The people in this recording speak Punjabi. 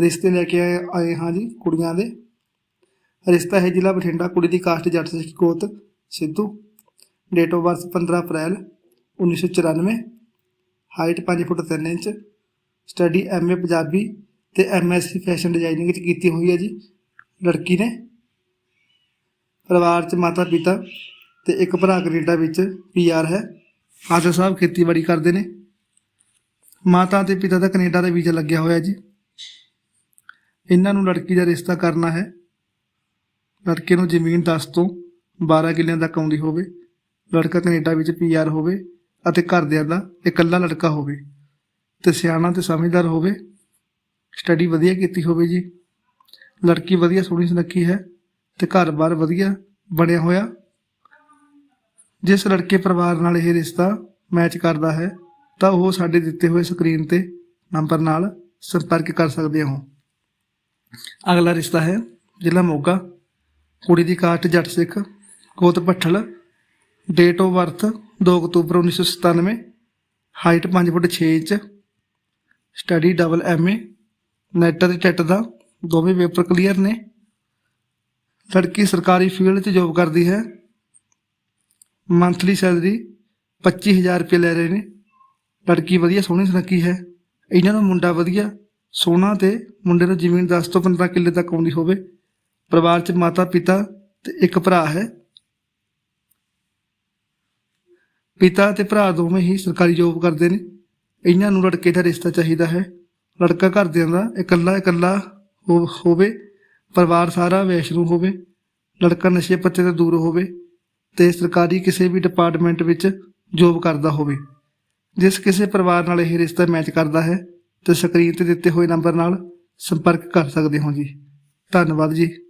ਰਿਸ਼ਤੇ ਲੈ ਕੇ ਆਏ ਆਏ ਹਾਂ ਜੀ ਕੁੜੀਆਂ ਦੇ। ਰਿਸ਼ਤਾ ਹੈ ਜ਼ਿਲ੍ਹਾ ਬਠਿੰਡਾ, ਕੁੜੀ ਦੀ ਕਾਸਟ ਜੱਟ ਸਿੱਖ ਗੋਤ Sidhu. Date of birth 15 April 1994 height 5 foot 3 inch. Study MA Punjabi ਤੇ ਐਮਐਸਸੀ ਫੈਸ਼ਨ ਡਿਜ਼ਾਈਨਿੰਗ ਵਿੱਚ ਕੀਤੀ ਹੋਈ ਹੈ ਜੀ ਲੜਕੀ ਨੇ। ਪਰਿਵਾਰ 'ਚ ਮਾਤਾ ਪਿਤਾ ਤੇ ਇੱਕ ਭਰਾ ਕੈਨੇਡਾ ਵਿੱਚ ਪੀਆਰ ਹੈ। ਫਾਦਰ ਸਾਹਿਬ ਖੇਤੀਬਾੜੀ ਕਰਦੇ ਨੇ। ਮਾਤਾ ਤੇ ਪਿਤਾ ਦਾ ਕੈਨੇਡਾ ਦਾ ਵੀਜ਼ਾ ਲੱਗਿਆ ਹੋਇਆ ਜੀ। ਇਹਨਾਂ ਨੂੰ ਲੜਕੀ ਦਾ ਰਿਸ਼ਤਾ ਕਰਨਾ ਹੈ। ਲੜਕੇ ਨੂੰ ਜ਼ਮੀਨ 10 ਤੋਂ 12 ਕਿੱਲਿਆਂ ਤੱਕ ਆਉਂਦੀ ਹੋਵੇ। ਲੜਕਾ ਕੈਨੇਡਾ ਵਿੱਚ ਪੀਆਰ ਹੋਵੇ ਅਤੇ ਘਰਦਿਆਂ ਦਾ ਇਕੱਲਾ ਲੜਕਾ ਹੋਵੇ। ਤੇ ਸਿਆਣਾ ਤੇ ਸਮਝਦਾਰ ਹੋਵੇ। ਸਟੱਡੀ ਵਧੀਆ ਕੀਤੀ ਹੋਵੇ ਜੀ। ਲੜਕੀ ਵਧੀਆ ਸੋਹਣੀ ਸੁਨੱਖੀ ਹੈ ਤੇ ਘਰ-ਬਾਰ ਵਧੀਆ ਬਣਿਆ ਹੋਇਆ। ਜਿਸ ਲੜਕੇ ਪਰਿਵਾਰ ਨਾਲ ਇਹ ਰਿਸ਼ਤਾ ਮੈਚ ਕਰਦਾ ਹੈ, ਤਾਂ ਉਹ ਸਾਡੇ ਦਿੱਤੇ ਹੋਏ ਸਕਰੀਨ ਤੇ ਨੰਬਰ ਨਾਲ ਸੰਪਰਕ ਕਰ ਸਕਦੇ ਹੋ। ਅਗਲਾ ਰਿਸ਼ਤਾ ਹੈ ਜ਼ਿਲ੍ਹਾ ਮੋਗਾ, ਕੁੜੀ ਦੀ ਕਾਸਟ ਜੱਟ ਸਿੱਖ, ਗੋਤ Pathal date of birth 2 October 1997 height 5 foot 6 inch study double MA NET ਤੇ ਟੈਟ ਦਾ ਦੋਵੇਂ ਪੇਪਰ ਕਲੀਅਰ ਨੇ। ਲੜਕੀ ਸਰਕਾਰੀ ਫੀਲਡ 'ਚ ਜੋਬ ਕਰਦੀ ਹੈ। ਮੰਥਲੀ ਸੈਲਰੀ 25000 ਰੁਪਏ ਲੈ ਰਹੇ ਨੇ। ਲੜਕੀ ਵਧੀਆ ਸੋਹਣੀ ਸੁਨੱਖੀ ਹੈ। ਇਹਨਾਂ ਨੂੰ ਮੁੰਡਾ ਵਧੀਆ ਸੋਨਾ ਤੇ ਮੁੰਡੇ ਨੂੰ ਜ਼ਮੀਨ 10 ਤੋਂ 15 ਕਿੱਲੇ ਤੱਕ ਆਉਂਦੀ ਹੋਵੇ। ਪਰਿਵਾਰ 'ਚ ਮਾਤਾ, ਪਿਤਾ ਤੇ ਇੱਕ ਭਰਾ ਹੈ। ਪਿਤਾ ਤੇ ਭਰਾ ਦੋਵੇਂ ਹੀ ਸਰਕਾਰੀ ਜੋਬ ਕਰਦੇ ਨੇ। ਇਹਨਾਂ ਨੂੰ ਲੜਕੇ ਦਾ ਰਿਸ਼ਤਾ ਚਾਹੀਦਾ ਹੈ। ਲੜਕਾ ਘਰਦਿਆਂ ਦਾ ਇਕੱਲਾ ਇਕੱਲਾ ਹੋ- ਹੋਵੇ। ਪਰਿਵਾਰ ਸਾਰਾ ਵੈਸ਼ਨੂੰ ਹੋਵੇ। ਲੜਕਾ ਨਸ਼ੇ ਪੱਤੇ ਤੋਂ ਦੂਰ ਹੋਵੇ ਤੇ ਸਰਕਾਰੀ ਕਿਸੇ ਵੀ ਡਿਪਾਰਟਮੈਂਟ ਵਿੱਚ ਜੋਬ ਕਰਦਾ ਹੋਵੇ। ਜਿਸ ਕਿਸੇ ਪਰਿਵਾਰ ਨਾਲ ਇਹ ਰਿਸ਼ਤਾ ਮੈਚ ਕਰਦਾ ਹੈ ਤੇ ਸਕਰੀਨ ਤੇ ਦਿੱਤੇ ਹੋਏ ਨੰਬਰ ਨਾਲ ਸੰਪਰਕ ਕਰ ਸਕਦੇ ਹੋ ਜੀ। ਧੰਨਵਾਦ ਜੀ।